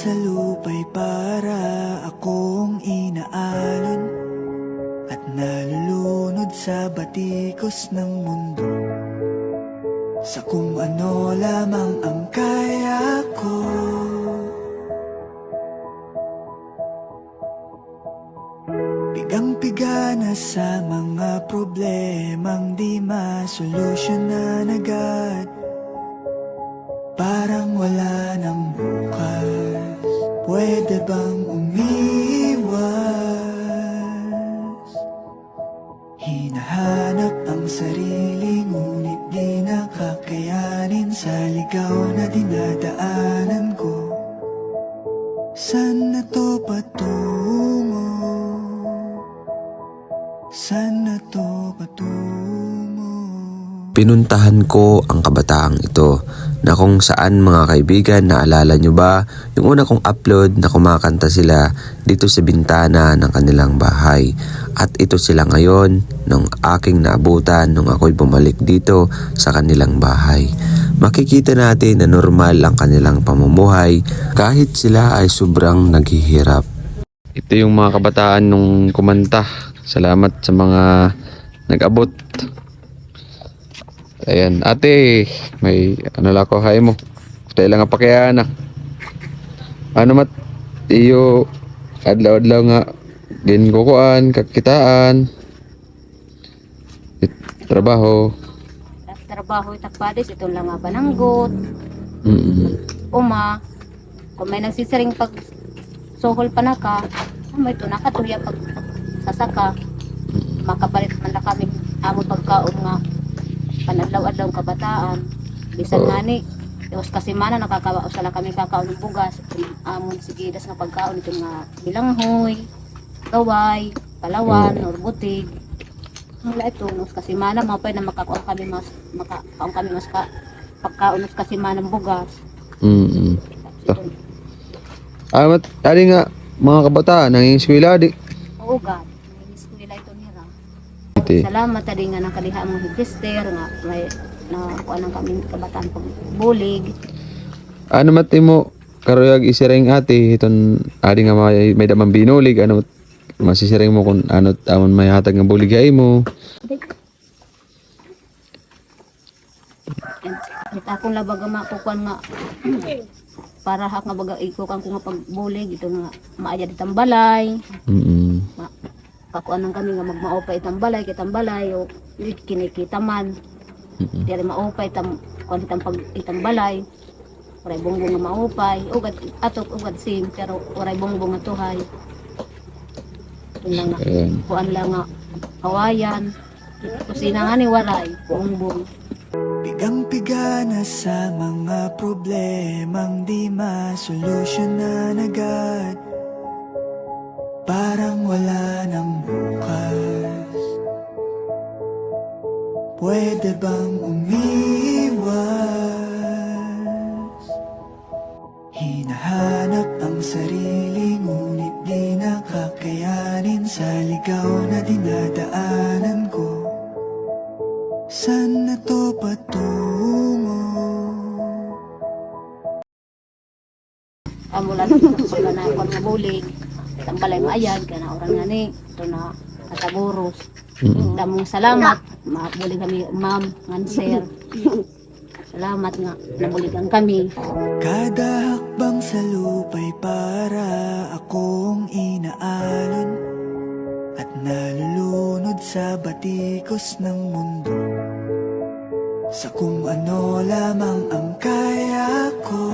sa lupa'y para akong inaalon At nalulunod sa batikos ng mundo. Sa kung ano lamang ang kaya ko. Pigang-piga na sa mga problemang di masolusyonan agad Parang wala nang bukas Pwede bang umiwas? Hinahanap ang sarili Ngunit di nakakayanin Sa ligaw na dinadaanan ko Saan na to patungo? Saan na to patungo? Pinuntahan ko ang kabataang ito na kung saan mga kaibigan naalala nyo ba yung una kong upload na kumakanta sila dito sa bintana ng kanilang bahay at ito sila ngayon nung aking naabutan nung ako'y bumalik dito sa kanilang bahay. Makikita natin na normal ang kanilang pamumuhay kahit sila ay sobrang naghihirap. Ito yung mga kabataan nung kumanta. Salamat sa mga nag-abot. Ayan, ate, may ano lang ko hay mo. Tayo lang nga pakayana. Ano mat iyo adlaw-adlaw nga ginkukuan, kakitaan. It, trabaho. trabaho itakpadis ito lang nga bananggot Mm. uma kung may nagsisiring pag sohol pa na ka may ito nakatuya pag sasaka makapalit man na kami amo pagkaon nga panadlaw-adlaw kabataan bisan Oo. nga ni Diyos kasi mana nakakawa sala kami kakaon ng bugas amon sige das nga pagkaon ito nga bilanghoy gaway palawan or butig wala ito nos kasi mana mapay na makakuha kami mas makakuha kami mas ka pagkaon nos kasi mana ng bugas Mm. Ito, Ah, mat, ali nga mga kabataan nang eskwela di. ito nira Ate. Salamat tadi nga nakaliha mo register nga may na kuan ang kami kabataan pag bulig. Ano mat mo karuyag isireng ate iton adi nga may, may damang binulig ano masisireng mo kung ano tamon may hatag nga buligay mo. Ito akong labag nga makukuan nga para hak nga baga ikukan ko nga pag bulig ito nga maaya di tambalay. Mm. Ma, kakuan ang kami nga magmaopay tambalay kay tambalay o di kinikita man. Mm-mm. Di rin maopay tam kuan itang pag itambalay. Waray bongbong nga maopay. Ugat atok ugat sim pero waray bongbong nga tuhay. Yun lang nga. Kuan lang nga kawayan kusina nga ni waray buong Pigang-piga na sa mga problemang di masolusyonan agad Parang wala nang bukas Pwede bang umiwas? Hinahanap ang sarili ngunit di nakakayanin Sa ligaw na dinadaanan ko Saan na to patungo? amula na wala na kuan tambalay maayad kana orang nga ni ito na kataburos Mm. damong salamat. Mabulig kami ma'am nganser salamat nga nabuligan kami. Kada hakbang sa lupa'y para akong inaalon At nalulunod sa batikos ng mundo. Sa kung ano lamang ang kaya ko